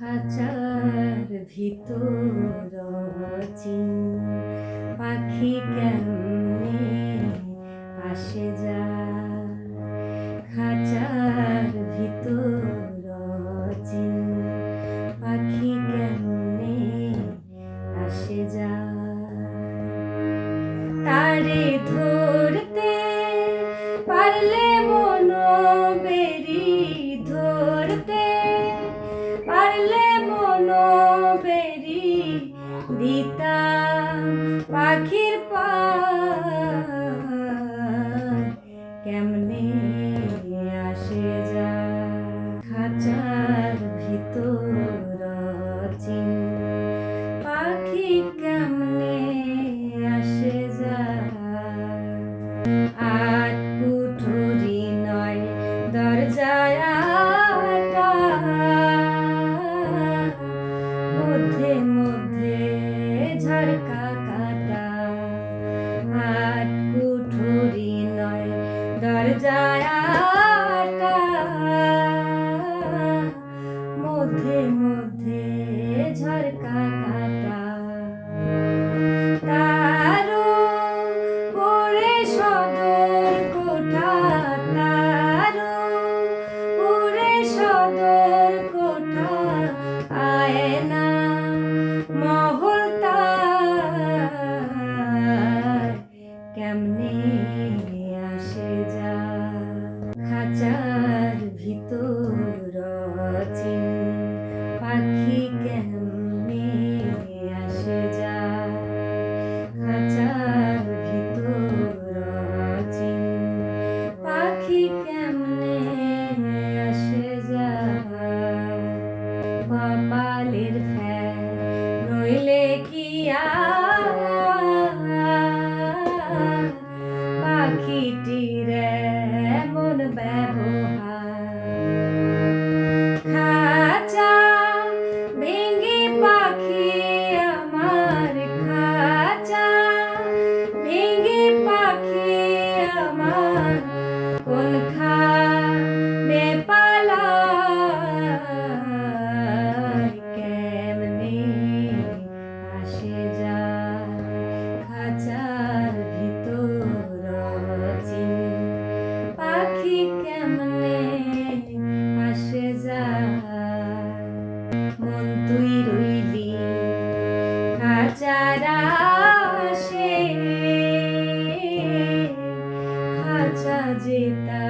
খাচার ভিতর পাখি কেমনে আসে যা? খাচার ভিতর পাখি কেমনে আসে যা? তারে ধর bendita, aqui ঝাড়কা কাটা আট কুঠুরি নয় দরজায় মধ্যে মধ্যে ঝরকা কাটা and I আসে যা খাঁচার ভিতর। কেমনে আসে যা। মন তুই রইবি। খাচারা আসে খাচা যেতা